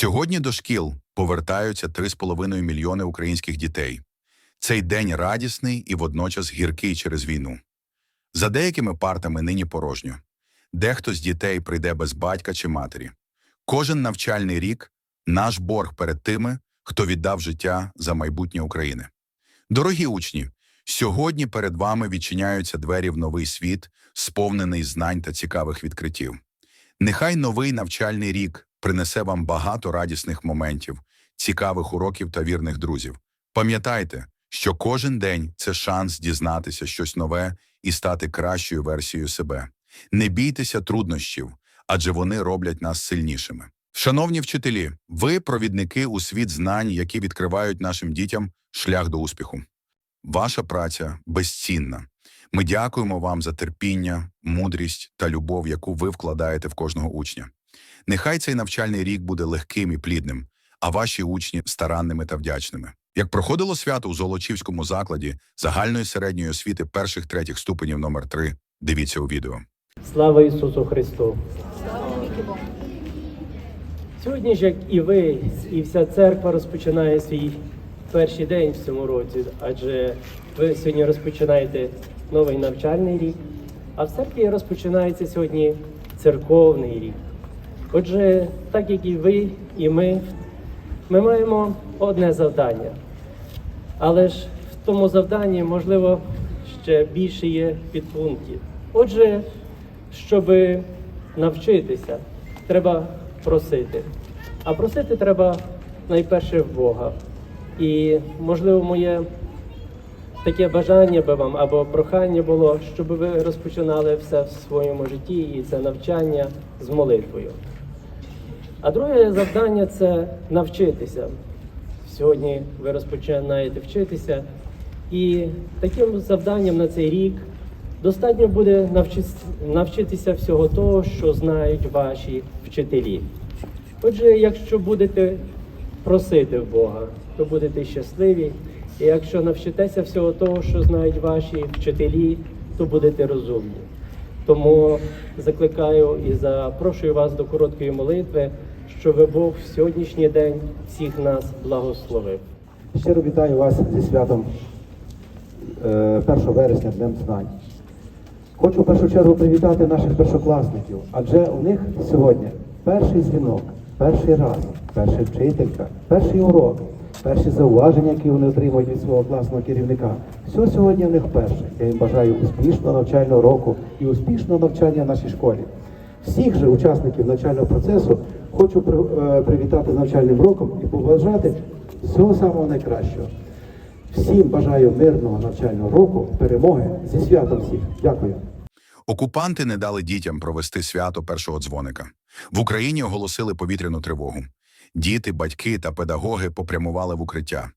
Сьогодні до шкіл повертаються 3,5 мільйони українських дітей. Цей день радісний і водночас гіркий через війну. За деякими партами нині порожньо. Дехто з дітей прийде без батька чи матері. Кожен навчальний рік – наш борг перед тими, хто віддав життя за майбутнє України. Дорогі учні, сьогодні перед вами відчиняються двері в новий світ, сповнений знань та цікавих відкриттів. Нехай новий навчальний рік принесе вам багато радісних моментів, цікавих уроків та вірних друзів. Пам'ятайте, що кожен день це шанс дізнатися щось нове і стати кращою версією себе. Не бійтеся труднощів, адже вони роблять нас сильнішими. Шановні вчителі, ви провідники у світ знань, які відкривають нашим дітям шлях до успіху. Ваша праця безцінна. Ми дякуємо вам за терпіння, мудрість та любов, яку ви вкладаєте в кожного учня. Нехай цей навчальний рік буде легким і плідним, а ваші учні старанними та вдячними. Як проходило свято у Золочівському закладі загальної середньої освіти перших третіх ступенів номер 3 дивіться у відео. Слава Ісусу Христу! Сьогодні ж, як і ви, і вся церква розпочинає свій перший день в цьому році, адже ви сьогодні розпочинаєте новий навчальний рік, а в церкві розпочинається сьогодні церковний рік. Отже, так як і ви, і ми, ми маємо одне завдання. Але ж в тому завданні, можливо, ще більше є підпунктів. Отже, щоб навчитися, треба просити. А просити треба найперше в Бога. І, можливо, моє таке бажання би вам або прохання було, щоб ви розпочинали все в своєму житті і це навчання з молитвою. А друге завдання це навчитися. Сьогодні ви розпочинаєте вчитися, і таким завданням на цей рік достатньо буде навчитися всього того, що знають ваші вчителі. Отже, якщо будете просити Бога, то будете щасливі. І якщо навчитеся всього того, що знають ваші вчителі, то будете розумні. Тому закликаю і запрошую вас до короткої молитви, щоб Бог в сьогоднішній день всіх нас благословив. Щиро вітаю вас зі святом е, 1 вересня Днем Знань. Хочу в першу чергу привітати наших першокласників, адже у них сьогодні перший дзвінок, перший раз, перша вчителька, перший урок, перші зауваження, які вони отримують від свого класного керівника. Все сьогодні в них перше. Я їм бажаю успішного навчального року і успішного навчання в нашій школі всіх же учасників навчального процесу хочу е, привітати з навчальним роком і побажати всього самого найкращого. Всім бажаю мирного навчального року, перемоги зі святом всіх. Дякую. Окупанти не дали дітям провести свято першого дзвоника. В Україні оголосили повітряну тривогу. Діти, батьки та педагоги попрямували в укриття.